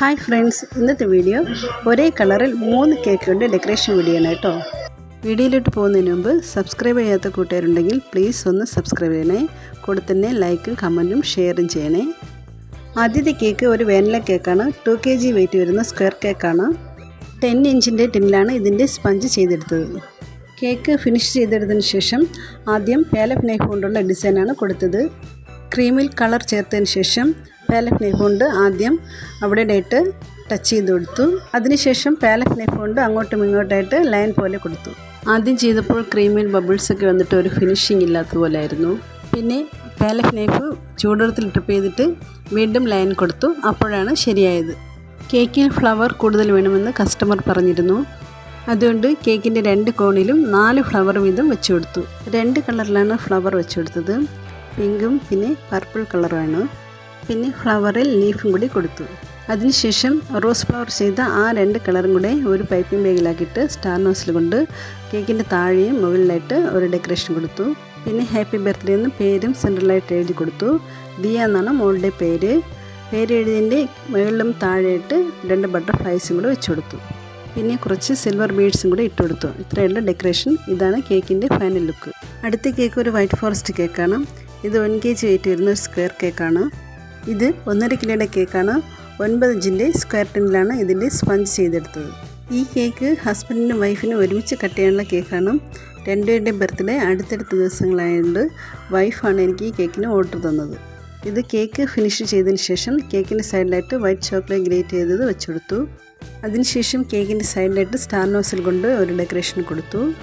Hi friends ഇന്നത്തെ video ഒരേ കളറിൽ മൂന്ന് കേക്കുകളുടെ ഡെക്കറേഷൻ വീഡിയോ ആണ് കേട്ടോ. വീഡിയോയിലോട്ട് പോകുന്നതിന് മുമ്പ് സബ്സ്ക്രൈബ് ചെയ്യാത്ത കൂട്ടുകാരുണ്ടെങ്കിൽ പ്ലീസ് ഒന്ന് സബ്സ്ക്രൈബ് ചെയ്യണേ. കൂടെ തന്നെ ലൈക്കും കമന്റും ഷെയറും ചെയ്യണേ. ആദ്യത്തെ കേക്ക് ഒരു വേനല കേക്കാണ് ടു കെ ജി വെയിറ്റ് വരുന്ന സ്ക്വയർ കേക്കാണ് ടെൻ ഇഞ്ചിന്റെ ടിന്നിലാണ് ഇതിന്റെ സ്പഞ്ച് ചെയ്തെടുത്തത്. കേക്ക് ഫിനിഷ് ചെയ്തെടുത്തതിന് ശേഷം ആദ്യം പേലപ്പ് നൈഫ് കൊണ്ടുള്ള ഡിസൈനാണ് കൊടുത്തത്. ക്രീമിൽ കളർ ചേർത്തതിന് ശേഷം പാലഫ് നൈഫ് കൊണ്ട് ആദ്യം അവിടെ ഇട്ട് ടച്ച് ചെയ്ത് കൊടുത്തു. അതിനുശേഷം പാലറ്റ് നൈഫ് കൊണ്ട് അങ്ങോട്ടും ഇങ്ങോട്ടായിട്ട് ലൈൻ പോലെ കൊടുത്തു. ആദ്യം ചെയ്തപ്പോൾ ക്രീമിൽ ബബിൾസ് ഒക്കെ വന്നിട്ട് ഒരു ഫിനിഷിംഗ് ഇല്ലാത്തതുപോലെ ആയിരുന്നു. പിന്നെ പാലറ്റ് നൈഫ് ചൂടുവെള്ളത്തിൽ ട്രിപ്പ് ചെയ്തിട്ട് വീണ്ടും ലൈൻ കൊടുത്തു. അപ്പോഴാണ് ശരിയായത്. കേക്കിൽ ഫ്ലവർ കൂടുതൽ വേണമെന്ന് കസ്റ്റമർ പറഞ്ഞിരുന്നു. അതുകൊണ്ട് കേക്കിന്റെ രണ്ട് കോണിലും നാല് ഫ്ലവർ വീതം വെച്ച് കൊടുത്തു. രണ്ട് കളറിലാണ് ഫ്ലവർ വെച്ചു കൊടുത്തത്. പിങ്കും പിന്നെ പർപ്പിൾ കളറുമാണ് പിന്നെ ഫ്ലവറിൽ ലീഫും കൂടി കൊടുത്തു. അതിനുശേഷം റോസ് ഫ്ലവർ ചെയ്ത ആ രണ്ട് കളറും കൂടെ ഒരു പൈപ്പിംഗ് ബാഗിലാക്കിയിട്ട് സ്റ്റാർ നോസിൽ കൊണ്ട് കേക്കിന്റെ താഴെയും മുകളിലായിട്ട് ഒരു ഡെക്കറേഷൻ കൊടുത്തു. പിന്നെ ഹാപ്പി ബർത്ത്ഡേ എന്ന് പേരും സെൻട്രലായിട്ട് എഴുതി കൊടുത്തു. ദിയ എന്നാണ് മോളുടെ പേര്. പേര് എഴുതിന്റെ മുകളിലും താഴെയായിട്ട് രണ്ട് ബട്ടർഫ്ലൈസും കൂടെ വെച്ച് കൊടുത്തു. പിന്നെ കുറച്ച് സിൽവർ ബീഡ്സും കൂടെ ഇട്ട് കൊടുത്തു. ഇത്രയുള്ള ഡെക്കറേഷൻ. ഇതാണ് കേക്കിന്റെ ഫൈനൽ ലുക്ക്. അടുത്ത കേക്ക് ഒരു വൈറ്റ് ഫോറസ്റ്റ് കേക്കാണ്. ഇത് വൺ കെ ജി വെയിറ്റ് വരുന്ന ഒരു സ്ക്വയർ കേക്കാണ്. ഇത് ഒന്നര കിലോയുടെ കേക്കാണ്. ഒൻപത് ഇഞ്ചിന്റെ സ്ക്വയർ ടിന്നിലാണ് ഇതിന്റെ സ്പഞ്ച് ചെയ്തെടുത്തത്. ഈ കേക്ക് ഹസ്ബൻഡിനും വൈഫിനും ഒരുമിച്ച് കട്ട് ചെയ്യാനുള്ള കേക്കാണ്. രണ്ടുപേരുടെ ബർത്ത്ഡേ അടുത്തടുത്ത ദിവസങ്ങളായതുകൊണ്ട് വൈഫാണ് എനിക്ക് ഈ കേക്കിന് ഓർഡർ തന്നത്. ഇത് കേക്ക് ഫിനിഷ് ചെയ്തതിന് ശേഷം കേക്കിന്റെ സൈഡിലായിട്ട് വൈറ്റ് ചോക്ലേറ്റ് ഗ്രേറ്റ് ചെയ്തത് വെച്ച് കൊടുത്തു അതിനുശേഷം കേക്കിന്റെ സൈഡിലായിട്ട് സ്റ്റാർ നോസിൽ കൊണ്ട് ഒരു ഡെക്കറേഷൻ കൊടുത്തു.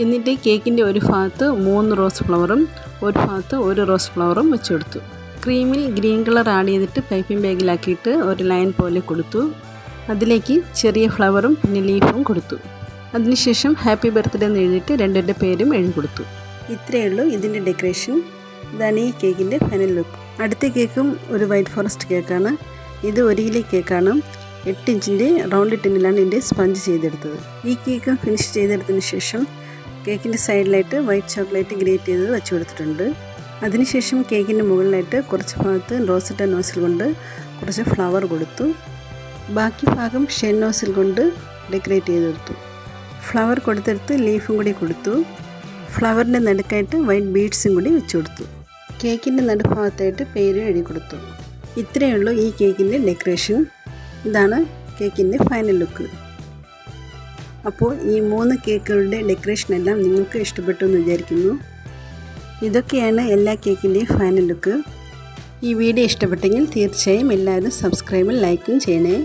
എന്നിട്ട് കേക്കിന്റെ ഒരു ഭാഗത്ത് മൂന്ന് റോസ് ഫ്ലവറും ഒരു ഭാഗത്ത് ഒരു റോസ് ഫ്ലവറും വെച്ചു കൊടുത്തു ക്രീമിൽ ഗ്രീൻ കളർ ആഡ് ചെയ്തിട്ട് പൈപ്പിംഗ് ബാഗിലാക്കിയിട്ട് ഒരു ലൈൻ പോലെ കൊടുത്തു. അതിലേക്ക് ചെറിയ ഫ്ലവറും പിന്നെ ലീഫും കൊടുത്തു. അതിനുശേഷം ഹാപ്പി ബർത്ത്ഡേ എന്ന് എഴുതിയിട്ട് രണ്ടിന്റെ പേരും എഴുതി കൊടുത്തു. ഇത്രയേ ഉള്ളൂ ഇതിന്റെ ഡെക്കറേഷൻ ഇതാണ് ഈ കേക്കിന്റെ ഫൈനൽ ലുക്ക് അടുത്ത കേക്കും ഒരു വൈറ്റ് ഫോറസ്റ്റ് കേക്കാണ് ഇത് ഒരു കിലോ കേക്കാണ് എട്ട് ഇഞ്ചിന്റെ റൗണ്ട് ടിന്നിലാണ് ഇതിന്റെ സ്പഞ്ച് ചെയ്തെടുത്തത്. ഈ കേക്ക് ഫിനിഷ് ചെയ്തെടുത്തതിന് ശേഷം കേക്കിന്റെ സൈഡിലായിട്ട് വൈറ്റ് ചോക്ലേറ്റ് ഗ്രേറ്റ് ചെയ്ത് വെച്ച് കൊടുത്തിട്ടുണ്ട്. അതിനുശേഷം കേക്കിന്റെ മുകളിലായിട്ട് കുറച്ച് ഭാഗത്ത് റോസിട്ട നോസിൽ കൊണ്ട് കുറച്ച് ഫ്ലവർ കൊടുത്തു. ബാക്കി ഭാഗം ഷെൻ നോസിൽ കൊണ്ട് ഡെക്കറേറ്റ് ചെയ്ത് കൊടുത്തു ഫ്ലവർ കൊടുത്തെടുത്ത് ലീഫും കൂടി കൊടുത്തു. ഫ്ലവറിന്റെ നടുക്കായിട്ട് വൈറ്റ് ബീഡ്സും കൂടി വെച്ച് കൊടുത്തു കേക്കിന്റെ നടുഭാഗത്തായിട്ട് പേര് എഴുതി കൊടുത്തു. ഇത്രയേ ഉള്ളൂ ഈ കേക്കിന്റെ ഡെക്കറേഷൻ. ഇതാണ് കേക്കിന്റെ ഫൈനൽ ലുക്ക്. അപ്പോൾ ഈ മൂന്ന് കേക്കുകളുടെ ഡെക്കറേഷൻ എല്ലാം നിങ്ങൾക്ക് ഇഷ്ടപ്പെട്ടു എന്ന് വിചാരിക്കുന്നു. ഇതൊക്കെയാണ് എല്ലാ കേക്കിന്റെയും ഫൈനൽ ലുക്ക് ഈ വീഡിയോ ഇഷ്ടപ്പെട്ടെങ്കിൽ തീർച്ചയായും എല്ലാവരും സബ്സ്ക്രൈബും ലൈക്കും ചെയ്യണേ.